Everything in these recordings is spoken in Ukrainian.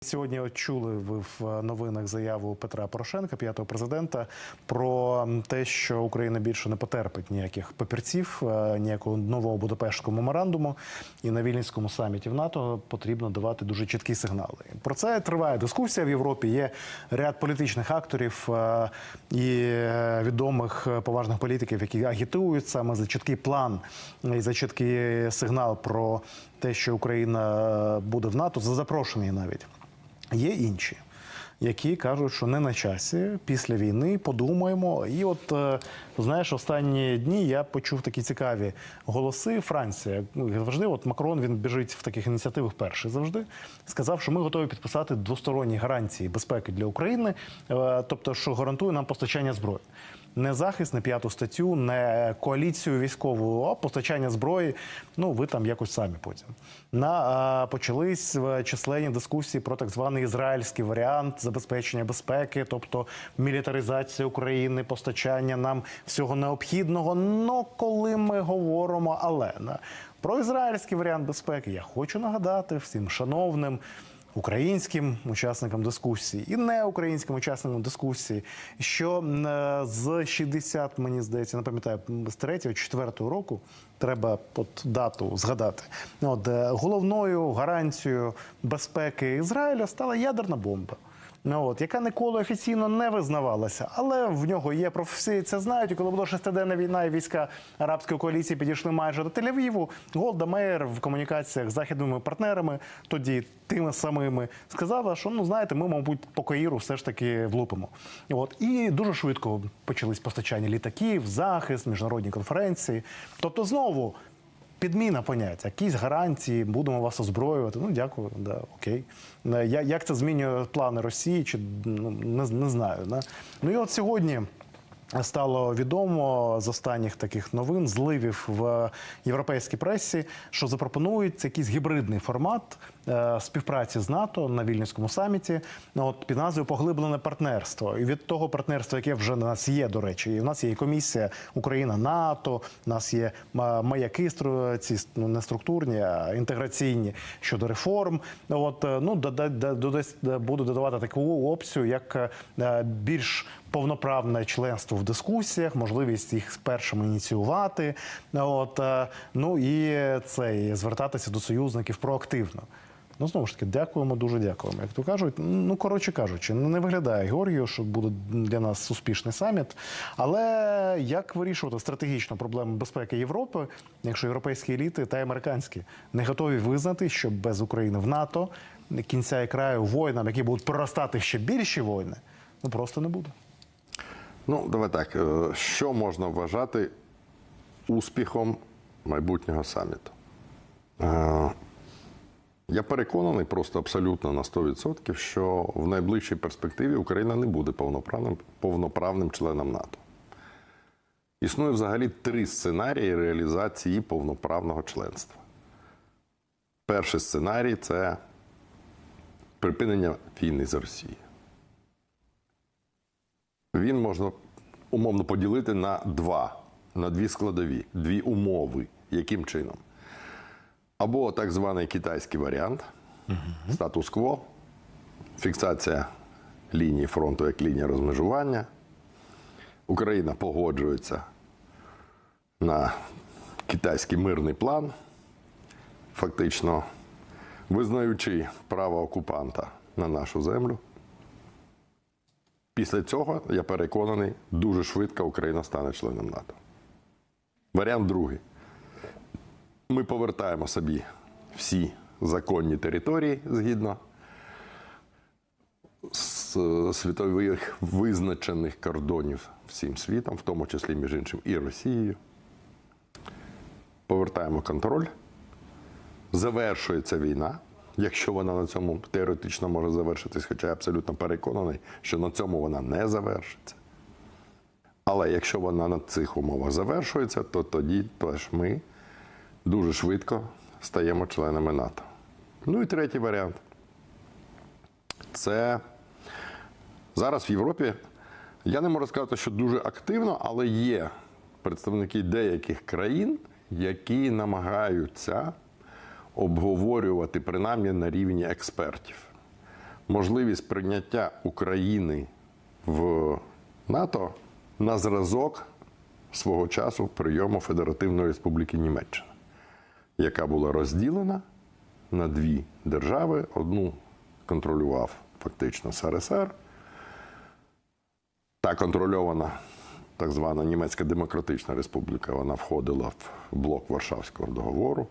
Сьогодні от чули ви в новинах заяву Петра Порошенка, п'ятого президента, про те, що Україна більше не потерпить ніяких папірців, е, ніякого нового Будапештського меморандуму. І на Вільнюському саміті в НАТО потрібно давати дуже чіткі сигнали. Про це триває дискусія в Європі. Є ряд політичних акторів е, і е, відомих е, поважних політиків, які агітують саме за чіткий план і за чіткий сигнал про те, що Україна е, буде в НАТО, за запрошення навіть. Є інші, які кажуть, що не на часі після війни подумаємо. І от е, знаєш, останні дні я почув такі цікаві голоси. Франція ну, завжди, от Макрон він біжить в таких ініціативах перший завжди. Сказав, що ми готові підписати двосторонні гарантії безпеки для України, е, тобто, що гарантує нам постачання зброї. Не захист, не п'яту статтю, не коаліцію військову, а постачання зброї. Ну ви там якось самі потім. На почались в численні дискусії про так званий ізраїльський варіант забезпечення безпеки, тобто мілітаризація України, постачання нам всього необхідного. Ну коли ми говоримо, але на про ізраїльський варіант безпеки, я хочу нагадати всім шановним українським учасникам дискусії і неукраїнським учасникам дискусії, що е, з 60, мені здається, не пам'ятаю, з 3 4 року треба от дату згадати. От е, головною гарантією безпеки Ізраїля стала ядерна бомба. Ну, от, яка ніколи офіційно не визнавалася, але в нього є про це знають. І коли була шестиденна війна, і війська арабської коаліції підійшли майже до Тель-Авіву, Голда Меєр в комунікаціях з західними партнерами, тоді тими самими, сказала, що ну знаєте, ми, мабуть, по Каїру все ж таки влупимо. От і дуже швидко почались постачання літаків, захист, міжнародні конференції. Тобто, знову. Підміна поняття, якісь гарантії, будемо вас озброювати. Ну, дякую, да, окей. Е, я- Як це змінює плани Росії, чи ну, не, не знаю. Да? Ну і от сьогодні стало відомо з останніх таких новин, зливів в європейській пресі, що запропонують якийсь гібридний формат співпраці з НАТО на Вільнюському саміті. Ну, от під назвою поглиблене партнерство. І від того партнерства, яке вже на нас є, до речі, і в нас є і комісія Україна НАТО, у нас є маяки стру- ці ну, не структурні, а інтеграційні щодо реформ. От е, ну буду додавати таку опцію, як е, більш повноправне членство в дискусіях, можливість їх першими ініціювати. От е, ну і цей звертатися до союзників проактивно. Ну, знову ж таки, дякуємо, дуже дякуємо. Як то кажуть, ну коротше кажучи, ну, не виглядає Георгію, що буде для нас успішний саміт. Але як вирішувати стратегічно проблему безпеки Європи, якщо європейські еліти та американські не готові визнати, що без України в НАТО кінця і краю воїнам, які будуть проростати ще більші воїни, ну просто не буде. Ну, давай так. е, Що можна вважати успіхом майбутнього саміту? Я переконаний просто абсолютно на 100%, що в найближчій перспективі Україна не буде повноправним, повноправним членом НАТО. Існує взагалі три сценарії реалізації повноправного членства. Перший сценарій це припинення війни з Росією. Він можна умовно поділити на два, на дві складові, дві умови. Яким чином? Або так званий китайський варіант, статус-кво, фіксація лінії фронту як лінія розмежування. Україна погоджується на китайський мирний план, фактично визнаючи право окупанта на нашу землю. Після цього, я переконаний, дуже швидко Україна стане членом НАТО. Варіант другий. Ми повертаємо собі всі законні території згідно з світових визначених кордонів всім світом, в тому числі, між іншим, і Росією. Повертаємо контроль. Завершується війна, якщо вона на цьому теоретично може завершитись, хоча я абсолютно переконаний, що на цьому вона не завершиться. Але якщо вона на цих умовах завершується, то тоді теж ми дуже швидко стаємо членами НАТО. Ну і третій варіант. Це зараз в Європі, я не можу сказати, що дуже активно, але є представники деяких країн, які намагаються обговорювати принаймні на рівні експертів можливість прийняття України в НАТО на зразок свого часу прийому Федеративної Республіки Німеччина, яка була розділена на дві держави. Одну контролював фактично СРСР, та контрольована так звана Німецька Демократична Республіка, вона входила в блок Варшавського договору.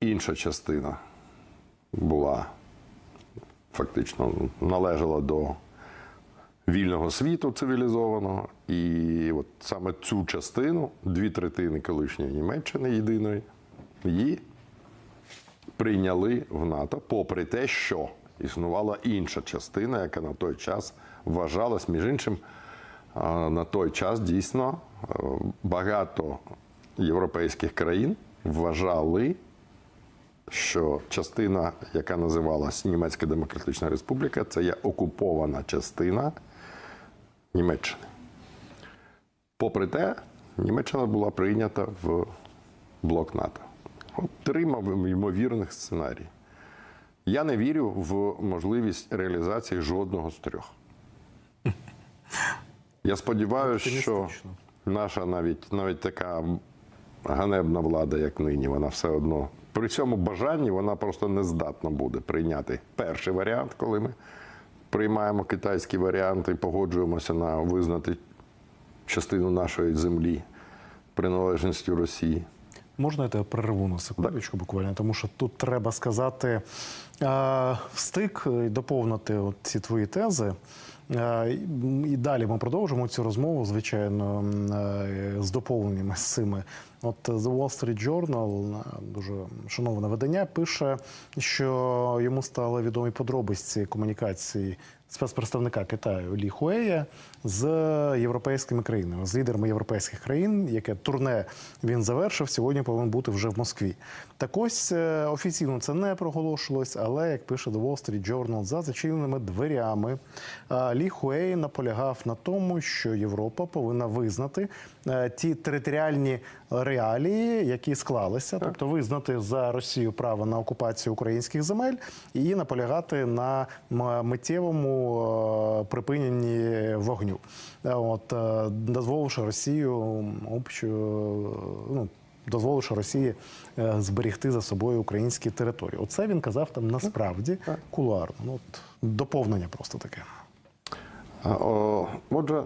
Інша частина була фактично належала до вільного світу цивілізованого. І от саме цю частину, дві третини колишньої Німеччини єдиної, її прийняли в НАТО, попри те, що існувала інша частина, яка на той час вважалась, між іншим, на той час дійсно е, багато європейських країн вважали, що частина, яка називалась Німецька Демократична Республіка, це є окупована частина Німеччини. Попри те, Німеччина була прийнята в блок НАТО. От три ймовірних сценарії. Я не вірю в можливість реалізації жодного з трьох. Я сподіваюся, що наша навіть, навіть така ганебна влада, як нині, вона все одно при цьому бажанні вона просто не здатна буде прийняти перший варіант, коли ми приймаємо китайські варіанти, погоджуємося на визнати частину нашої землі приналежністю Росії. Можна я тебе перерву на секундочку буквально, тому що тут треба сказати е, встик і доповнити от ці твої тези. Е, і- далі ми продовжимо цю розмову, звичайно, е, з доповненнями з цими. От The Wall Street Journal, е, дуже шановне видання, пише, що йому стали відомі подробиці комунікації спецпредставника Китаю Лі Хуея з європейськими країнами, з лідерами європейських країн, яке турне він завершив. Сьогодні повинен бути вже в Москві. Так ось е, офіційно це не проголошувалось, але як пише The Wall Street Journal, за зачиненими дверями е, Лі Хуей наполягав на тому, що Європа повинна визнати е, ті територіальні реалії, які склалися, тобто визнати за Росію право на окупацію українських земель і наполягати на миттєвому е, припиненні вогню. Е, От е, дозволивши Росію общу, ну. Дозволивши Росії зберегти за собою українські території. Оце він казав там насправді кулуарно. Ну, от доповнення просто таке. О, Отже,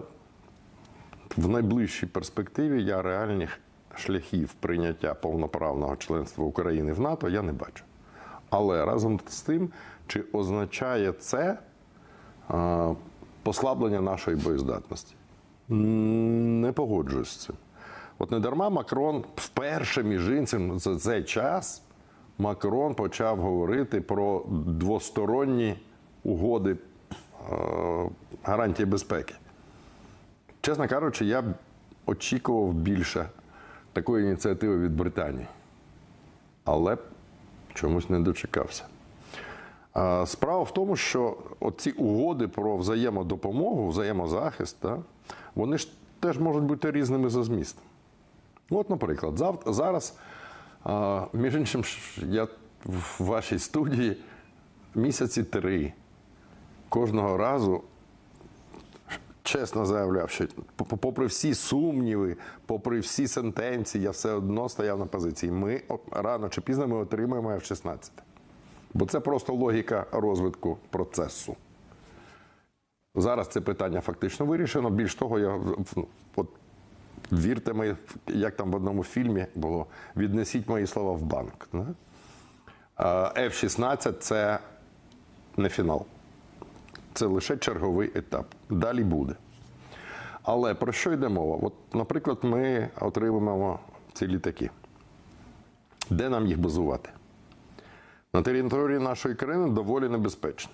в найближчій перспективі я реальних шляхів прийняття повноправного членства України в НАТО я не бачу. Але разом з тим, чи означає це послаблення нашої боєздатності? Не погоджуюсь з цим. От не дарма Макрон вперше між іншим за цей час Макрон почав говорити про двосторонні угоди гарантії безпеки. Чесно кажучи, я б очікував більше такої ініціативи від Британії. Але чомусь не дочекався. Справа в тому, що ці угоди про взаємодопомогу, взаємозахист, та, вони ж теж можуть бути різними за змістом. От, наприклад, зав- зараз, а, між іншим, я в вашій студії місяці три кожного разу чесно заявляв, що попри всі сумніви, попри всі сентенції, я все одно стояв на позиції. Ми рано чи пізно ми отримаємо F-16. Бо це просто логіка розвитку процесу. Зараз це питання фактично вирішено. Більш того, я от, вірте мені, як там в одному фільмі було, віднесіть мої слова в банк. да? F-16 це не фінал. Це лише черговий етап. Далі буде. Але про що йде мова? От, наприклад, ми отримуємо ці літаки. Де нам їх базувати? На території нашої країни доволі небезпечно.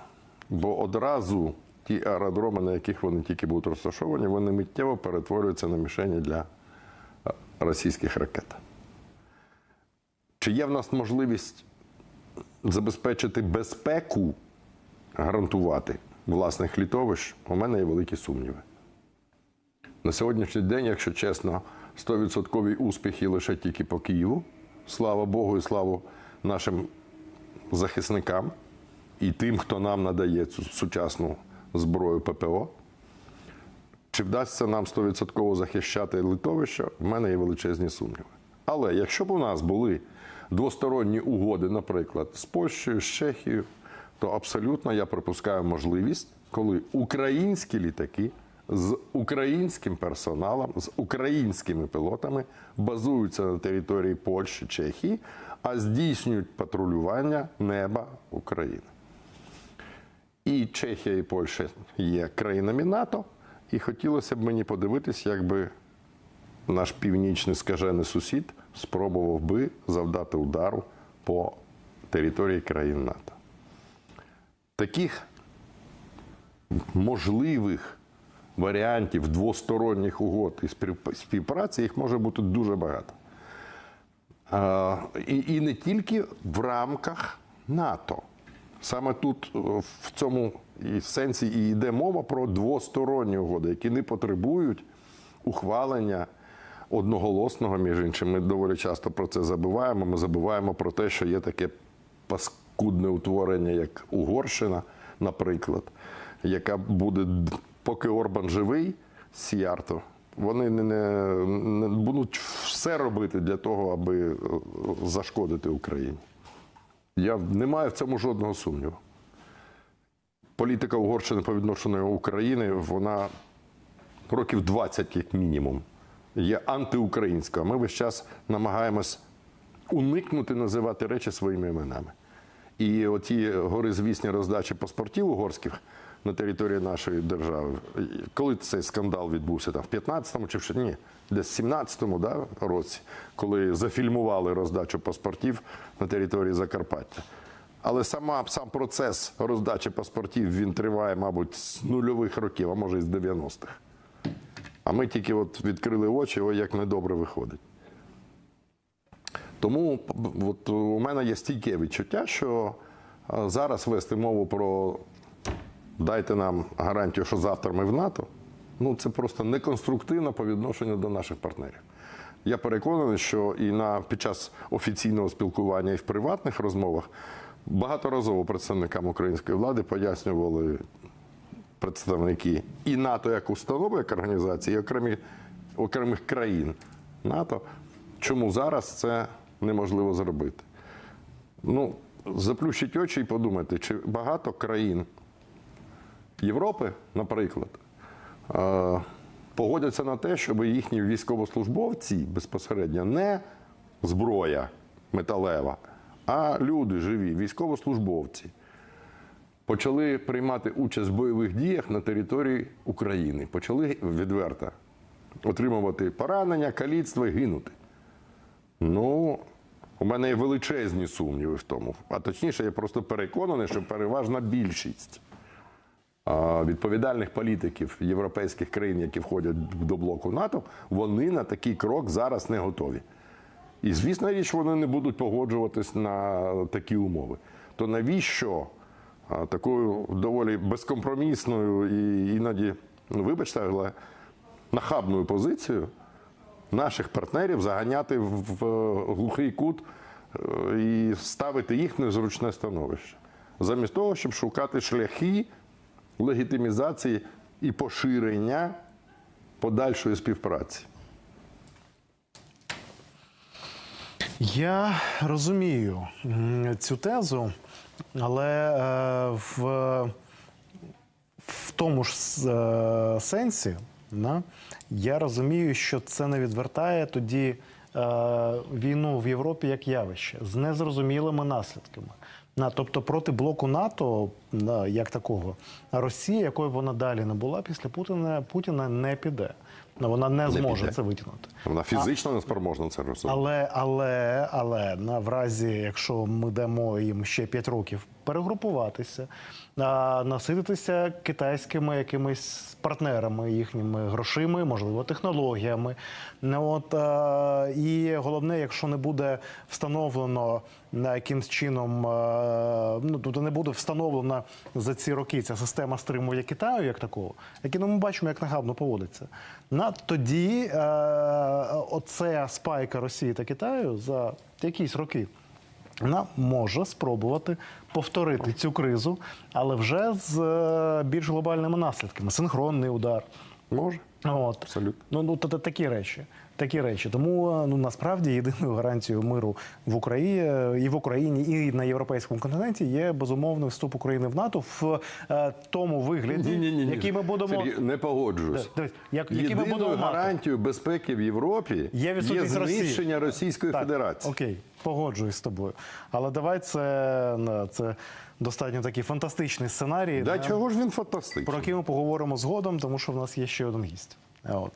Бо одразу ті аеродроми, на яких вони тільки будуть розташовані, вони миттєво перетворюються на мішені для е, російських ракет. Чи є в нас можливість забезпечити безпеку, гарантувати власних літовищ? У мене є великі сумніви. На сьогоднішній день, якщо чесно, 100% успіхи лише тільки по Києву. Слава Богу і славу нашим захисникам і тим, хто нам надає цю сучасну зброю ППО. Чи вдасться нам 100% захищати литовище, в мене є величезні сумніви. Але якщо б у нас були двосторонні угоди, наприклад, з Польщею, з Чехією, то абсолютно я припускаю можливість, коли українські літаки з українським персоналом, з українськими пілотами базуються на території Польщі, Чехії, а здійснюють патрулювання неба України. І Чехія, і Польща є країнами НАТО, і хотілося б мені подивитись, як би наш північний скажений сусід спробував би завдати удару по території країн НАТО. Таких можливих варіантів двосторонніх угод і співпраці їх може бути дуже багато. І не тільки в рамках НАТО. Саме тут е, в цьому і сенсі і йде мова про двосторонні угоди, які не потребують ухвалення одноголосного, між іншим. Ми доволі часто про це забуваємо. Ми забуваємо про те, що є таке паскудне утворення, як Угорщина, наприклад, яка буде, поки Орбан живий, Сіярто, вони не, не, не будуть все робити для того, аби е, зашкодити Україні. Я не маю в цьому жодного сумніву. Політика Угорщини по відношенню України, вона років 20, як мінімум, є антиукраїнською. Ми весь час намагаємось уникнути називати речі своїми іменами. І оті горизвісні роздачі паспортів угорських на території нашої держави, коли цей скандал відбувся, там, в 15-му чи в ні, десь в 17-му да, році, коли зафільмували роздачу паспортів на території Закарпаття. Але сама, сам процес роздачі паспортів він триває, мабуть, з нульових років, а може і з 90-х. А ми тільки от відкрили очі, ой, як недобре виходить. Тому от, у мене є стійке відчуття, що зараз вести мову про дайте нам гарантію, що завтра ми в НАТО, ну це просто неконструктивно по відношенню до наших партнерів. Я переконаний, що і на під час офіційного спілкування, і в приватних розмовах багаторазово представникам української влади пояснювали представники і НАТО як установи, як організації, і окремі, окремих країн НАТО, чому зараз це неможливо зробити. Ну, заплющіть очі і подумайте, чи багато країн Європи, наприклад, е, погодяться на те, щоб їхні військовослужбовці безпосередньо не зброя металева, а люди живі, військовослужбовці почали приймати участь в бойових діях на території України. Почали відверто отримувати поранення, каліцтво і гинути. Ну, у мене є величезні сумніви в тому. А точніше, я просто переконаний, що переважна більшість відповідальних політиків європейських країн, які входять до блоку НАТО, вони на такий крок зараз не готові. І звісно річ, вони не будуть погоджуватись на такі умови. То навіщо такою доволі безкомпромісною і іноді, ну вибачте, але нахабною позицією наших партнерів заганяти в глухий кут е, і ставити їх в незручне становище, замість того, щоб шукати шляхи легітимізації і поширення подальшої співпраці. Я розумію цю тезу, але е, в, в тому ж е, сенсі да, я розумію, що це не відвертає тоді е, війну в Європі як явище з незрозумілими наслідками. На, тобто проти блоку НАТО, на, як такого, Росія, якою вона далі не була, після Путіна, Путіна не піде. Вона не зможе піде. це витягнути. Вона фізично не спроможна це розуміти. Але, але, але на в разі, якщо ми дамо їм ще 5 років перегрупуватися, а, насититися китайськими якимись партнерами, їхніми грошима, можливо, технологіями. Ну, от, а, і головне, якщо не буде встановлено на якимсь чином, а, ну тобто не буде встановлена за ці роки ця система стримує Китаю як такого, який ми бачимо, як нагабно поводиться. На тоді е, оця спайка Росії та Китаю за якісь роки Вона може спробувати повторити цю кризу, але вже з е, більш глобальними наслідками. Синхронний удар. Може. От. Абсолютно. Ну, ну та- та- такі речі. Такі речі. Тому е, ну насправді єдиною гарантією миру в Україні е, і в Україні, і на європейському континенті є безумовний вступ України в НАТО в е, тому вигляді, Ні-ні-ні. який ми будемо Сергій, не погоджуюсь. Дивись, як- які ми будемо гарантією безпеки в Європі Є є знищення Російської Так, Федерації. Окей, погоджуюсь з тобою. Але давай це, це достатньо такий фантастичний сценарій, Да, чого ж він фантастичний? про який ми поговоримо згодом, тому що в нас є ще один гість. От.